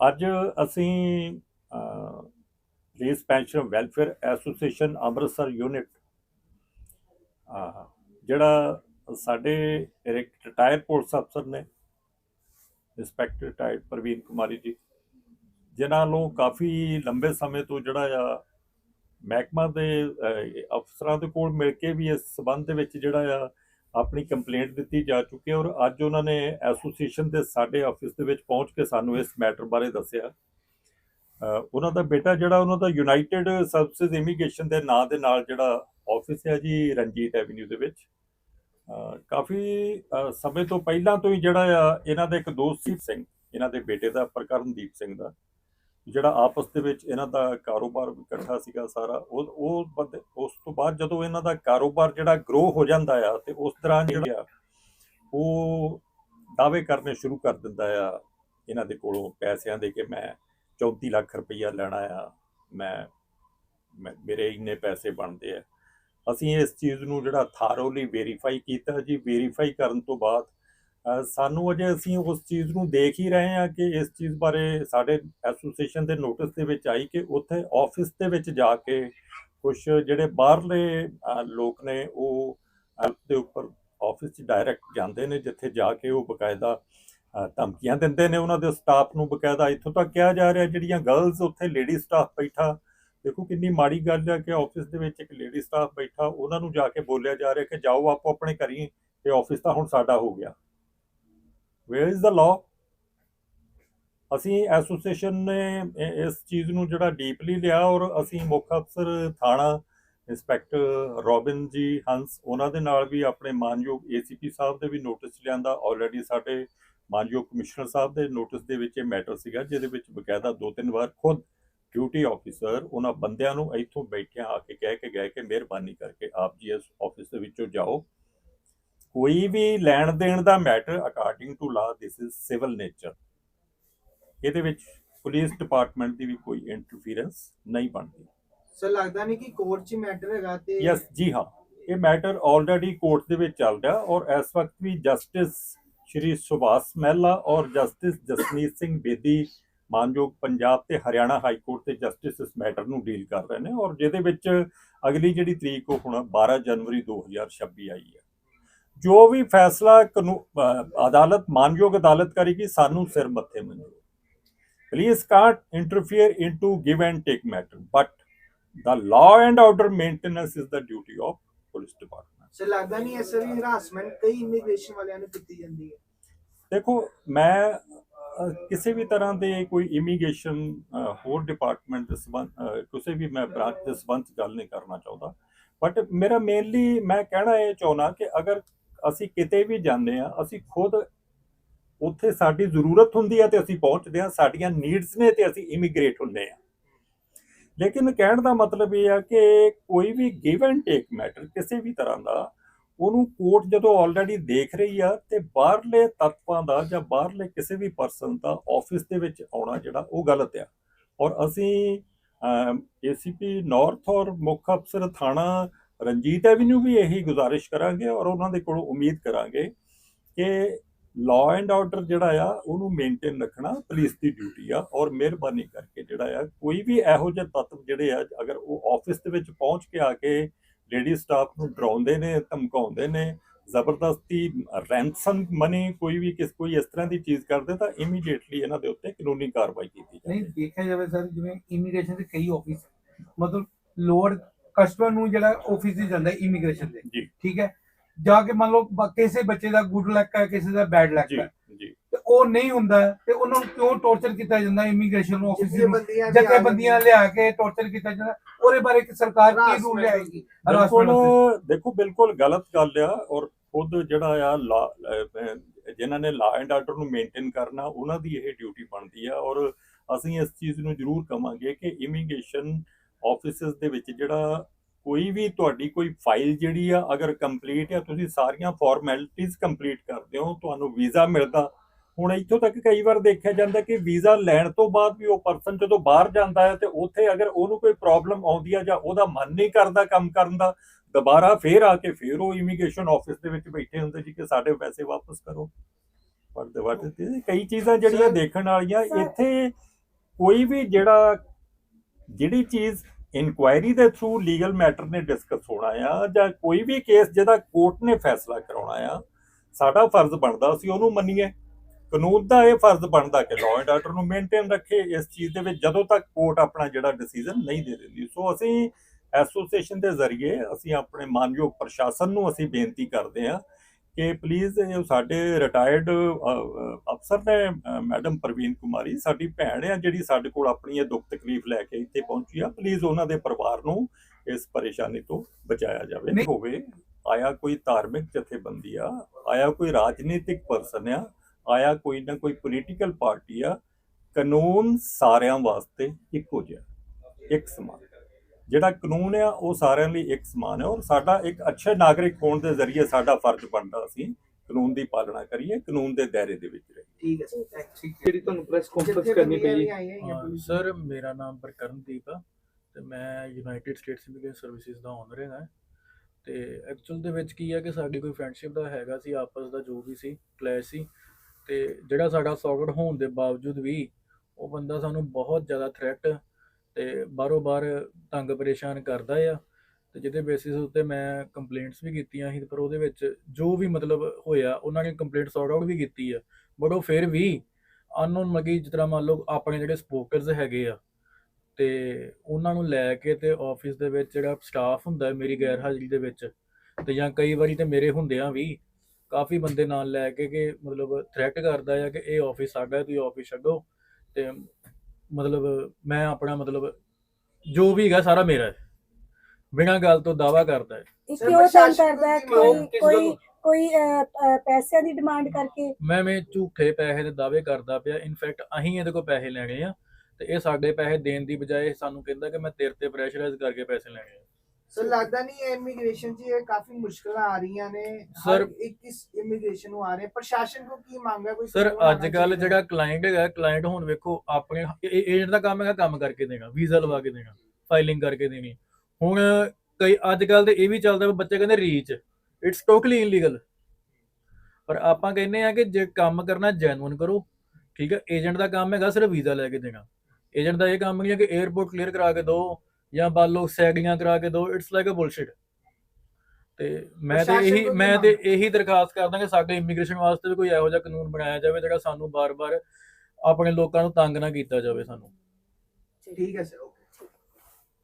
ਅੱਜ ਅਸੀਂ police pension welfare association Amritsar unit ਜਿਹੜਾ ਸਾਡੇ ਰਿਟਾਇਰ ਪੁਲਿਸ ਅਫਸਰ ਨੇ, ਇੰਸਪੈਕਟਰ ਰਿਟਾਇਰਡ ਪ੍ਰਵੀਨ ਕੁਮਾਰੀ ਜੀ, ਜਿਨ੍ਹਾਂ ਨੂੰ ਕਾਫੀ ਲੰਬੇ ਸਮੇਂ ਤੋਂ ਜਿਹੜਾ ਆ, ਮਹਿਕਮਾ ਦੇ ਅਫਸਰਾਂ ਦੇ ਕੋਲ ਮਿਲ ਕੇ ਵੀ ਇਸ ਸਬੰਧ ਦੇ ਵਿੱਚ ਜਿਹੜਾ ਆ ਆਪਣੀ ਕੰਪਲੇਂਟ ਦਿੱਤੀ ਜਾ ਚੁੱਕੀ ਹੈ ਔਰ ਅੱਜ ਉਹਨਾਂ ਨੇ ਐਸੋਸੀਏਸ਼ਨ ਦੇ ਸਾਡੇ ਆਫਿਸ ਦੇ ਵਿੱਚ ਪਹੁੰਚ ਕੇ ਸਾਨੂੰ ਇਸ ਮੈਟਰ ਬਾਰੇ ਦੱਸਿਆ। ਉਹਨਾਂ ਦਾ ਬੇਟਾ ਜਿਹੜਾ ਉਹਨਾਂ ਦਾ ਯੂਨਾਈਟਿਡ ਸਰਵਿਸਿਜ਼ ਇਮੀਗ੍ਰੇਸ਼ਨ ਦੇ ਨਾਂ ਦੇ ਨਾਲ ਜਿਹੜਾ ਆਫਿਸ ਹੈ ਜੀ ਰਣਜੀਤ ਐਵਨਿਊ ਦੇ ਵਿੱਚ। ਕਾਫੀ ਸਮੇਂ ਤੋਂ ਪਹਿਲਾਂ ਤੋਂ ਹੀ ਜਿਹੜਾ ਆ, ਇਹਨਾਂ ਦਾ ਇੱਕ ਦੋਸਤ ਸੀ ਸਿੰਘ, ਇਹਨਾਂ ਦੇ ਬੇਟੇ ਦਾ ਪ੍ਰਕਰਨਦੀਪ ਸਿੰਘ ਦਾ। ਜਿਹੜਾ ਆਪਸ ਦੇ ਵਿੱਚ ਇਹਨਾਂ ਦਾ ਕਾਰੋਬਾਰ ਇਕੱਠਾ ਸੀਗਾ ਸਾਰਾ, ਉਹ ਉਹ ਬੰਦੇ- ਉਸ ਤੋਂ ਬਾਅਦ ਜਦੋਂ ਇਹਨਾਂ ਦਾ ਕਾਰੋਬਾਰ ਜਿਹੜਾ ਗਰੋ ਹੋ ਜਾਂਦਾ ਆ ਤੇ ਉਸ ਦੌਰਾਨ ਜਿਹੜਾ ਆ, ਉਹ ਦਾਅਵੇ ਕਰਨੇ ਸ਼ੁਰੂ ਕਰ ਦਿੰਦਾ ਆ, ਇਹਨਾਂ ਦੇ ਕੋਲੋਂ ਪੈਸਿਆਂ ਦੇ ਕਿ ਮੈਂ 34 ਲੱਖ ਰੁਪਈਆ ਲੈਣਾ ਆ, ਮੈਂ, ਮੈਂ- ਮੇਰੇ ਇੰਨੇ ਪੈਸੇ ਬਣਦੇ ਆ। ਅਸੀਂ ਇਸ ਚੀਜ਼ ਨੂੰ ਜਿਹੜਾ ਥਾਰੋਲੀ ਵੈਰੀਫਾਈ ਕੀਤਾ ਜੀ ਵੈਰੀਫਾਈ ਕਰਨ ਤੋਂ ਬਾਅਦ ਸਾਨੂੰ ਅਜੇ ਅਸੀਂ ਉਸ ਚੀਜ਼ ਨੂੰ ਦੇਖ ਹੀ ਰਹੇ ਹਾਂ ਕਿ ਇਸ ਚੀਜ਼ ਬਾਰੇ ਸਾਡੇ ਐਸੋਸੀਏਸ਼ਨ ਦੇ ਨੋਟਿਸ ਦੇ ਵਿੱਚ ਆਈ ਕਿ ਉੱਥੇ ਆਫਿਸ ਦੇ ਵਿੱਚ ਜਾ ਕੇ ਕੁਝ ਜਿਹੜੇ ਬਾਹਰਲੇ ਲੋਕ ਨੇ ਉਹ ਹੈਲਪ ਦੇ ਉੱਪਰ ਆਫਿਸ 'ਚ ਡਾਇਰੈਕਟ ਜਾਂਦੇ ਨੇ, ਜਿੱਥੇ ਜਾ ਕੇ ਉਹ ਬਕਾਇਦਾ ਧਮਕੀਆਂ ਦਿੰਦੇ ਨੇ ਉਹਨਾਂ ਦੇ ਸਟਾਫ ਨੂੰ ਬਕਾਇਦਾ। ਇੱਥੋਂ ਤੱਕ ਕਿਹਾ ਜਾ ਰਿਹਾ ਜਿਹੜੀਆਂ ਗਰਲਸ ਉੱਥੇ ਲੇਡੀ ਸਟਾਫ ਬੈਠਾ, ਦੇਖੋ ਕਿੰਨੀ ਮਾੜੀ ਗੱਲ ਹੈ ਕਿ ਆਫਿਸ ਦੇ ਵਿੱਚ ਇੱਕ ਲੇਡੀ ਸਟਾਫ ਬੈਠਾ, ਉਹਨਾਂ ਨੂੰ ਜਾ ਕੇ ਬੋਲਿਆ ਜਾ ਰਿਹਾ ਕਿ ਜਾਓ ਆਪੋ ਆਪਣੇ ਕਰੀਏ ਤੇ ਆਫਿਸ ਤਾਂ ਹੁਣ ਸਾਡਾ ਹੋ ਗਿਆ। ਵੇਅਰ ਇਜ਼ ਦਾ ਲਾਅ ਅਸੀਂ ਐਸੋਸੀਏਸ਼ਨ ਨੇ ਇਸ ਚੀਜ਼ ਨੂੰ ਜਿਹੜਾ ਡੀਪਲੀ ਲਿਆ ਔਰ ਅਸੀਂ ਮੁੱਖ ਅਫਸਰ ਥਾਣਾ ਇੰਸਪੈਕਟਰ ਰੋਬਿਨ ਜੀ ਹੰਸ ਉਹਨਾਂ ਦੇ ਨਾਲ ਵੀ ਆਪਣੇ ਮਾਨਯੋਗ ਏਸੀਪੀ ਸਾਹਿਬ ਦੇ ਵੀ ਨੋਟਿਸ ਲਿਆਂਦਾ। ਆਲਰੇਡੀ ਸਾਡੇ ਮਾਨਯੋਗ ਕਮਿਸ਼ਨਰ ਸਾਹਿਬ ਦੇ ਨੋਟਿਸ ਦੇ ਵਿੱਚ ਇਹ ਮੈਟਰ ਸੀਗਾ, ਜਿਹਦੇ ਵਿੱਚ ਬਕਾਇਦਾ ਦੋ ਤਿੰਨ ਵਾਰ ਖੁਦ ਡਿਊਟੀ ਆਫੀਸਰ ਉਹਨਾਂ ਬੰਦਿਆਂ ਨੂੰ ਇੱਥੋਂ ਬੈਠਿਆਂ ਆ ਕੇ ਕਹਿ ਕੇ ਗਏ ਕਿ ਮਿਹਰਬਾਨੀ ਕਰਕੇ ਆਪ ਜੀ ਇਸ ਆਫਿਸ ਦੇ ਵਿੱਚੋਂ ਜਾਓ। ਕੋਈ ਵੀ ਲੈਣ ਦੇਣ ਦਾ ਮੈਟਰ ਅਕਾਰਡਿੰਗ ਟੂ ਲਾ ਦਿਸ ਇਜ਼ ਸਿਵਲ ਨੇਚਰ ਇਹਦੇ ਵਿੱਚ ਪੁਲਿਸ ਡਿਪਾਰਟਮੈਂਟ ਦੀ ਵੀ ਕੋਈ ਇੰਟਰਫੀਰੈਂਸ ਨਹੀਂ ਬਣਦੀ। ਸਰ ਲੱਗਦਾ ਨਹੀਂ ਕਿ ਕੋਰਟ 'ਚ ਮੈਟਰ ਹੈਗਾ ਤੇ ਯੈਸ ਜੀ ਹਾਂ। ਇਹ ਮੈਟਰ ਆਲਰੇਡੀ ਕੋਰਟ ਦੇ ਵਿੱਚ ਚੱਲ ਰਿਹਾ ਔਰ ਇਸ ਵਕਤ ਵੀ ਜਸਟਿਸ ਸ਼੍ਰੀ ਸੁਭਾਸ਼ ਮਹਿਲਾ ਔਰ ਜਸਟਿਸ ਜਸਮੀਤ ਸਿੰਘ ਬੇਦੀ ਮਾਨਯੋਗ ਪੰਜਾਬ ਤੇ ਹਰਿਆਣਾ ਹਾਈ ਕੋਰਟ ਦੇ ਜਸਟਿਸ ਇਸ ਮੈਟਰ ਨੂੰ ਡੀਲ ਕਰ ਰਹੇ ਨੇ ਔਰ ਜਿਹਦੇ ਵਿੱਚ ਅਗਲੀ ਜਿਹੜੀ ਤਰੀਕ ਉਹ ਹੁਣ 12 ਜਨਵਰੀ 2026 ਆਈ ਹੈ। ਜੋ ਵੀ ਫੈਸਲਾ ਅਦਾਲਤ ਮਾਨਯੋਗ ਅਦਾਲਤ ਕਰੇਗੀ ਸਾਨੂੰ ਸਿਰ ਮੱਥੇ ਮਨਜ਼ੂਰ police can't interfere into give and take matter but the law and order maintenance is the duty of police department. Sir ਲੱਗਦਾ ਨਹੀਂ ਐਸਾ ਵੀ ਹਰਾਸਮੈਂਟ ਕਈ ਇਮੀਗ੍ਰੇਸ਼ਨ ਵਾਲਿਆਂ ਨੂੰ ਕੀਤੀ ਜਾਂਦੀ ਹੈ। ਦੇਖੋ ਮੈਂ ਕਿਸੇ ਵੀ ਤਰ੍ਹਾਂ ਦੇ ਕੋਈ ਇਮੀਗ੍ਰੇਸ਼ਨ ਹੋਰ ਡਿਪਾਰਟਮੈਂਟ ਦੇ ਸਬੰਧ ਕਿਸੇ ਵੀ ਮੈਂ ਬ੍ਰਾਂਚ ਦੇ ਸਬੰਧ ਗੱਲ ਨਹੀਂ ਕਰਨਾ ਚਾਹੁੰਦਾ। ਬਟ ਮੇਰਾ ਮੇਨਲੀ ਮੈਂ ਕਹਿਣਾ ਇਹ ਚਾਹੁੰਦਾ ਕਿ ਅਗਰ ਅਸੀਂ ਕਿਤੇ ਵੀ ਜਾਂਦੇ ਆ ਅਸੀਂ ਖੁਦ ਉੱਥੇ ਸਾਡੀ ਜ਼ਰੂਰਤ ਹੁੰਦੀ ਹੈ ਤੇ ਅਸੀਂ ਪਹੁੰਚਦੇ ਆ ਸਾਡੀਆਂ ਨੀਡਸ ਨੇ ਤੇ ਅਸੀਂ ਇਮੀਗ੍ਰੇਟ ਹੁੰਦੇ ਆ ਲੇਕਿਨ ਕਹਿਣ ਦਾ ਮਤਲਬ ਇਹ ਆ ਕਿ ਕੋਈ ਵੀ ਗਿਵ ਐਂਡ ਟੇਕ ਮੈਟਰ ਕਿਸੇ ਵੀ ਤਰ੍ਹਾਂ ਦਾ, ਉਹਨੂੰ ਕੋਰਟ ਜਦੋਂ ਆਲਰੇਡੀ ਦੇਖ ਰਹੀ ਆ ਤੇ ਬਾਹਰਲੇ ਤੱਤਾਂ ਦਾ ਜਾਂ ਬਾਹਰਲੇ ਕਿਸੇ ਵੀ ਪਰਸਨ ਦਾ ਆਫਿਸ ਦੇ ਵਿੱਚ ਆਉਣਾ ਜਿਹੜਾ ਉਹ ਗਲਤ ਆ। ਔਰ ਅਸੀਂ ਏਸੀਪੀ ਨਾਰਥ ਔਰ ਮੁੱਖ ਅਫਸਰ ਥਾਣਾ ਰਣਜੀਤ ਐਵਨਿਊ ਵੀ ਇਹੀ ਗੁਜ਼ਾਰਿਸ਼ ਕਰਾਂਗੇ ਔਰ ਉਹਨਾਂ ਦੇ ਕੋਲੋਂ ਉਮੀਦ ਕਰਾਂਗੇ ਕਿ ਲਾਅ ਐਂਡ ਆਰਡਰ ਜਿਹੜਾ ਆ ਉਹਨੂੰ ਮੇਨਟੇਨ ਰੱਖਣਾ ਪੁਲਿਸ ਦੀ ਡਿਊਟੀ ਆ ਔਰ ਮਿਹਰਬਾਨੀ ਕਰਕੇ ਜਿਹੜਾ ਆ ਕੋਈ ਵੀ ਇਹੋ ਜਿਹੇ ਤੱਤ ਜਿਹੜੇ ਆ ਅਗਰ ਉਹ ਆਫਿਸ ਦੇ ਵਿੱਚ ਪਹੁੰਚ ਕੇ ਆ ਕੇ ਲੇਡੀ ਸਟਾਫ ਨੂੰ ਡਰਾਉਂਦੇ ਨੇ ਧਮਕਾਉਂਦੇ ਨੇ ਜ਼ਬਰਦਸਤੀ ਰੈਂਸਮ ਮਨੀ ਕੋਈ ਵੀ ਕਿਸ ਕੋਈ ਇਸ ਤਰ੍ਹਾਂ ਦੀ ਚੀਜ਼ ਕਰਦੇ ਤਾਂ ਇਮੀਡੀਏਟਲੀ ਇਹਨਾਂ ਦੇ ਉੱਤੇ ਕਾਨੂੰਨੀ ਕਾਰਵਾਈ ਕੀਤੀ ਨਹੀਂ ਜਾਵੇ। ਦੇਖਿਆ ਜਾਵੇ ਸਰ ਜਿਵੇਂ ਇਮੀਗ੍ਰੇਸ਼ਨ ਦੇ ਕਈ ਆਫਿਸ ਮਤਲਬ ਲੋਅਰ ਕਸਟਮਰ ਨੂੰ ਜਿਹੜਾ ਆਫਿਸ ਦੀ ਜਾਂਦਾ ਇਮੀਗ੍ਰੇਸ਼ਨ ਦੇ। ਜੀ। ਠੀਕ ਹੈ? ਜਾ ਕੇ ਮੰਨ ਲਓ ਬ- ਕਿਸੇ ਬੱਚੇ ਦਾ ਗੁੱਡ ਲੱਕ ਹੈ ਕਿਸੇ ਦਾ ਬੈਡ ਲੱਕ ਜੀ ਹੈ। ਜੀ। ਤੇ ਉਹ ਨਹੀਂ ਹੁੰਦਾ ਤੇ ਉਹਨਾਂ ਨੂੰ ਕਿਉਂ ਟੌਰਚਰ ਕੀਤਾ ਜਾਂਦਾ ਇਮੀਗ੍ਰੇਸ਼ਨ ਨੂੰ ਆਫਿਸ ਜਿੱਥੇ ਨੂੰ? ਬੰਦੀਆਂ ਵੀ ਆ ਜਥੇਬੰਦੀਆਂ ਲਿਆ ਕੇ ਟੌਰਚਰ ਕੀਤਾ ਜਾਂਦਾ ਉਹਦੇ ਬਾਰੇ ਕਿ ਸਰਕਾਰ ਕੀ Harassment ਰੂਲ ਲਿਆਏਗੀ? ਬਿਲਕੁਲ ਦੇਖੋ ਬਿਲਕੁਲ ਗਲਤ ਗੱਲ ਆ ਔਰ ਖੁਦ ਜਿਹੜਾ ਆ ਲਾ ਅਹ, ਜਿਨ੍ਹਾਂ ਨੇ ਲਾ ਐਂਡ ਆਰਡਰ ਨੂੰ ਮੇਨਟੇਨ ਕਰਨਾ ਉਹਨਾਂ ਦੀ ਇਹ ਡਿਊਟੀ ਬਣਦੀ ਆ ਔਰ ਅਸੀਂ ਇਸ ਚੀਜ਼ ਨੂੰ ਜ਼ਰੂਰ ਕਵਾਂਗੇ ਕਿ ਇਮੀਗ੍ਰੇਸ਼ਨ ਆਫਿਸਸ ਦੇ ਵਿੱਚ ਜਿਹੜਾ ਕੋਈ ਵੀ ਤੁਹਾਡੀ ਕੋਈ ਫਾਈਲ ਜਿਹੜੀ ਆ ਅਗਰ ਕੰਪਲੀਟ ਆ ਤੁਸੀਂ ਸਾਰੀਆਂ ਫਾਰਮੈਲਿਟੀਆਂ ਕੰਪਲੀਟ ਕਰਦੇ ਹੋ ਤੁਹਾਨੂੰ ਵੀਜ਼ਾ ਮਿਲਦਾ। ਹੁਣ ਇੱਥੋਂ ਤੱਕ ਕਈ ਵਾਰ ਦੇਖਿਆ ਜਾਂਦਾ ਕਿ ਵੀਜ਼ਾ ਲੈਣ ਤੋਂ ਬਾਅਦ ਵੀ ਉਹ ਪਰਸਨ ਜਦੋਂ ਬਾਹਰ ਜਾਂਦਾ ਹੈ ਤੇ ਉੱਥੇ ਅਗਰ ਉਹਨੂੰ ਕੋਈ ਪ੍ਰੋਬਲਮ ਆਉਂਦੀ ਆ ਜਾਂ ਉਹਦਾ ਮਨ ਨਹੀਂ ਕਰਦਾ ਕੰਮ ਕਰਨ ਦਾ ਦੁਬਾਰਾ ਫੇਰ ਆ ਕੇ ਫੇਰ ਉਹ ਇਮੀਗ੍ਰੇਸ਼ਨ ਆਫਿਸ ਦੇ ਵਿੱਚ ਬੈਠੇ ਹੁੰਦੇ ਜੀ ਕਿ ਸਾਡੇ ਪੈਸੇ ਵਾਪਸ ਕਰੋ। ਪਰ ਦੇ ਵਾਟ ਕਈ ਚੀਜ਼ਾਂ ਜਿਹੜੀਆਂ ਦੇਖਣ ਵਾਲੀਆਂ ਇੱਥੇ ਕੋਈ ਵੀ ਜਿਹੜਾ ਜਿਹੜੀ ਚੀਜ਼ ਇਨਕੁਆਇਰੀ ਦੇ ਥਰੂ ਲੀਗਲ ਮੈਟਰ ਨੇ ਡਿਸਕਸ ਹੋਣਾ ਆ ਜਾਂ ਕੋਈ ਵੀ ਕੇਸ ਜਿਹਦਾ ਕੋਰਟ ਨੇ ਫੈਸਲਾ ਕਰਾਉਣਾ ਆ, ਸਾਡਾ ਫਰਜ਼ ਬਣਦਾ ਅਸੀਂ ਉਹਨੂੰ ਮੰਨੀਏ। ਕਾਨੂੰਨ ਦਾ ਇਹ ਫਰਜ਼ ਬਣਦਾ ਕਿ ਲਾਅ ਐਂਡ ਆਰਡਰ ਨੂੰ ਮੇਨਟੇਨ ਰੱਖੇ, ਇਸ ਚੀਜ਼ ਦੇ ਵਿੱਚ ਜਦੋਂ ਤੱਕ ਕੋਰਟ ਆਪਣਾ ਜਿਹੜਾ ਡਿਸੀਜਨ ਨਹੀਂ ਦੇ ਦਿੰਦੀ। ਸੋ ਅਸੀਂ ਐਸੋਸੀਏਸ਼ਨ ਦੇ ਜ਼ਰੀਏ ਅਸੀਂ ਆਪਣੇ ਮਾਨਯੋਗ ਪ੍ਰਸ਼ਾਸਨ ਨੂੰ ਅਸੀਂ ਬੇਨਤੀ ਕਰਦੇ ਹਾਂ ਕਿ ਪਲੀਜ਼ ਇਹ ਸਾਡੇ ਰਿਟਾਇਰਡ ਅਫਸਰ ਨੇ ਮੈਡਮ ਪ੍ਰਵੀਨ ਕੁਮਾਰੀ ਸਾਡੀ ਭੈਣ ਆ ਜਿਹੜੀ ਸਾਡੇ ਕੋਲ ਆਪਣੀ ਇਹ ਦੁੱਖ ਤਕਲੀਫ ਲੈ ਕੇ ਇੱਥੇ ਪਹੁੰਚੀ ਆ ਪਲੀਜ਼ ਉਹਨਾਂ ਦੇ ਪਰਿਵਾਰ ਨੂੰ ਇਸ ਪਰੇਸ਼ਾਨੀ ਤੋਂ ਬਚਾਇਆ ਜਾਵੇ। ਹੋਵੇ ਆਇਆ ਕੋਈ ਧਾਰਮਿਕ ਜਥੇਬੰਦੀ ਆ ਆਇਆ ਕੋਈ ਰਾਜਨੀਤਿਕ ਪਰਸਨ ਆ ਆਇਆ ਕੋਈ ਨਾ ਕੋਈ ਪੋਲੀਟੀਕਲ ਪਾਰਟੀ ਆ ਕਾਨੂੰਨ ਸਾਰਿਆਂ ਵਾਸਤੇ ਇੱਕੋ ਜਿਹਾ ਇੱਕ ਸਮਾਨ ਜਿਹੜਾ ਕਾਨੂੰਨ ਆ ਉਹ ਸਾਰਿਆਂ ਲਈ ਇੱਕ ਸਮਾਨ ਹੈ ਔਰ ਸਾਡਾ ਇੱਕ ਅੱਛੇ ਨਾਗਰਿਕ ਹੋਣ ਦੇ ਜ਼ਰੀਏ ਸਾਡਾ ਫਰਜ਼ ਬਣਦਾ ਅਸੀਂ ਕਾਨੂੰਨ ਦੀ ਪਾਲਣਾ ਕਰੀਏ ਕਾਨੂੰਨ ਦੇ ਦਾਇਰੇ ਦੇ ਵਿੱਚ ਰਹੀਏ। ਠੀਕ ਹੈ ਸਰ ਜਿਹੜੀ ਤੁਹਾਨੂੰ ਪ੍ਰੈਸ ਕਾਨਫਰੰਸ ਕਰਨੀ ਪਈ ਹਾਂ, ਸਰ ਮੇਰਾ ਨਾਮ ਪ੍ਰਕਰਨਦੀਪ ਆ ਤੇ ਮੈਂ ਯੂਨਾਈਟਿਡ ਸਟੇਟਸ ਇਮੀਗ੍ਰੇਸ਼ਨ ਸਰਵਿਸਿਜ਼ ਦਾ ਓਨਰ ਹਾਂ ਤੇ ਐਕਚੁਅਲ ਦੇ ਵਿੱਚ ਕੀ ਆ ਕਿ ਸਾਡੀ ਕੋਈ ਫਰੈਂਡਸ਼ਿਪ ਦਾ ਹੈਗਾ ਸੀ ਆਪਸ ਦਾ ਜੋ ਵੀ ਸੀ ਕਲੈਸ਼ ਸੀ। ਤੇ ਜਿਹੜਾ ਸਾਡਾ ਸੌਕਟ ਹੋਣ ਦੇ ਬਾਵਜੂਦ ਵੀ ਉਹ ਬੰਦਾ ਸਾਨੂੰ ਬਹੁਤ ਜ਼ਿਆਦਾ ਥ੍ਰੈਟ ਤੇ ਬਾਰੋ ਬਾਰ ਤੰਗ ਪਰੇਸ਼ਾਨ ਕਰਦਾ ਆ ਤੇ ਜਿਹਦੇ ਬੇਸਿਸ ਉੱਤੇ ਮੈਂ ਕੰਪਲੇਂਟਸ ਵੀ ਕੀਤੀਆਂ ਸੀ ਪਰ ਉਹਦੇ ਵਿੱਚ ਜੋ ਵੀ ਮਤਲਬ ਹੋਇਆ, ਉਹਨਾਂ ਨੇ ਕੰਪਲੇਂਟ ਸੌਰਟ ਆਊਟ ਵੀ ਕੀਤੀ ਆ। ਬਟ ਉਹ ਫਿਰ ਵੀ ਅਨਨੋਨ ਮਗੀ ਜਿਸ ਤਰ੍ਹਾਂ ਮੰਨ ਲਓ ਆਪਣੇ ਜਿਹੜੇ ਸਪੋਕਰਸ ਹੈਗੇ ਆ ਤੇ ਉਹਨਾਂ ਨੂੰ ਲੈ ਕੇ ਤੇ ਆਫਿਸ ਦੇ ਵਿੱਚ ਜਿਹੜਾ ਸਟਾਫ ਹੁੰਦਾ ਮੇਰੀ ਗੈਰ ਹਾਜ਼ਰੀ ਦੇ ਵਿੱਚ ਤੇ ਜਾਂ ਕਈ ਵਾਰੀ ਤੇ ਮੇਰੇ ਹੁੰਦਿਆਂ ਵੀ ਕਾਫੀ ਬੰਦੇ ਨਾਲ ਲੈ ਕੇ ਕਿ ਮਤਲਬ ਥ੍ਰੈਟ ਕਰਦਾ ਆ ਕਿ ਇਹ ਆਫਿਸ ਸਾਡਾ ਤੁਸੀਂ ਆਫਿਸ ਛੱਡੋ ਤੇ ਮਤਲਬ ਮੈਂ ਆਪਣਾ ਮਤਲਬ ਜੋ ਵੀ ਹੈਗਾ ਸਾਰਾ ਮੇਰਾ ਹੈ ਬਿਨਾਂ ਗੱਲ ਤੋਂ ਦਾਵਾ ਕਰਦਾ ਹੈ ਇਹ Sir, ਕਿਉਂ ਤੰਗ ਪ੍ਰਸ਼ਾਸਨ ਕਰਦਾ ਹੈ? ਦੀ ਕੋਈ ਮੰਗ ਕਿਸ ਕੋਈ ਗੱਲੋਂ? ਕੋਈ ਅਹ, ਅਹ, ਪੈਸਿਆਂ ਦੀ ਡਿਮਾਂਡ ਕਰਕੇ ਮੈਂ ਮੈਂ ਝੂਠੇ ਪੈਸੇ ਦੇ ਦਾਅਵੇ ਕਰਦਾ ਪਿਆ ਇਨਫੈਕਟ ਅਸੀਂ ਇਹਦੇ ਕੋਲ ਪੈਸੇ ਲੈਣੇ ਆ ਤੇ ਇਹ ਸਾਡੇ ਪੈਸੇ ਦੇਣ ਦੀ ਬਜਾਏ ਸਾਨੂੰ ਕਹਿੰਦਾ ਕਿ ਮੈਂ ਤੇਰੇ ਤੇ ਪ੍ਰੈਸ਼ਰਾਈਜ਼ ਕਰਕੇ ਪੈਸੇ ਲੈਣੇ ਆ ਸਰ ਲੱਗਦਾ ਨਹੀਂ ਹੈ ਇਮੀਗ੍ਰੇਸ਼ਨ 'ਚ ਇਹ ਕਾਫੀ ਮੁਸ਼ਕਲਾਂ ਆ ਰਹੀਆਂ ਨੇ। Sir, ਹਰ ਇੱਕ ਇਸ ਇਮੀਗ੍ਰੇਸ਼ਨ ਨੂੰ ਆ ਰਹੇ। ਪ੍ਰਸ਼ਾਸਨ ਕੋ ਕੀ ਮੰਗ ਹੈ? ਕੋਈ ਸਰ ਅੱਜ ਕੱਲ ਚਾਹੀਦਾ? ਜਿਹੜਾ ਕਲਾਇੰਟ ਹੈਗਾ ਕਲਾਇੰਟ ਹੁਣ ਵੇਖੋ ਆਪਣੇ ਏਜੰਟ ਦਾ ਕੰਮ ਹੈਗਾ ਕੰਮ ਕਰਕੇ ਦੇਣਾ। ਵੀਜ਼ਾ ਲਵਾ ਕੇ ਦੇਣਾ ਫਾਈਲਿੰਗ ਕਰਕੇ ਦੇਣੀ। ਹੁਣ ਕਈ ਅੱਜ ਕੱਲ ਤੇ ਇਹ ਵੀ ਚੱਲਦਾ ਵੀ ਬੱਚੇ ਕਹਿੰਦੇ ਰੀਚ ਇਟਸ ਟੋਟਲੀ ਇਲੀਗਲ ਪਰ ਆਪਾਂ ਕਹਿੰਦੇ ਆ ਕਿ ਜੇ ਕੰਮ ਕਰਨਾ ਜੈਨੂਇਨ ਕਰੋ ਠੀਕ ਹੈ? ਏਜੰਟ ਦਾ ਕੰਮ ਹੈਗਾ ਸਿਰਫ ਵੀਜ਼ਾ ਲੈ ਕੇ ਦੇਣਾ। ਏਜੰਟ ਦਾ ਇਹ ਕੰਮ ਨਹੀਂ ਹੈ ਕਿ 에어ਪੋਰਟ ਕਲੀਅਰ ਕਰਾ ਕੇ ਦਿਓ। ਜਾਂ ਬਾਲ ਲੋ ਸੈਗੀਆਂ ਕਰਾ ਕੇ ਦਿਓ ਇਟਸ ਲਾਈਕ ਅ ਬੁਲਸ਼ਿਟ ਤੇ ਮੈਂ ਤੇ ਇਹੀ ਮੈਂ ਤੇ? ਇਹੀ ਦਰਖਾਸਤ ਕਰਦਾ ਕਿ ਸਾਡੇ ਇਮੀਗ੍ਰੇਸ਼ਨ ਵਾਸਤੇ ਵੀ ਕੋਈ ਇਹੋ ਜਿਹਾ ਕਾਨੂੰਨ ਬਣਾਇਆ ਜਾਵੇ ਜਿਹੜਾ ਸਾਨੂੰ ਬਾਰ-ਬਾਰ ਆਪਣੇ ਲੋਕਾਂ ਨੂੰ ਤੰਗ ਨਾ ਕੀਤਾ ਜਾਵੇ ਸਾਨੂੰ ਠੀਕ ਹੈ ਸਰ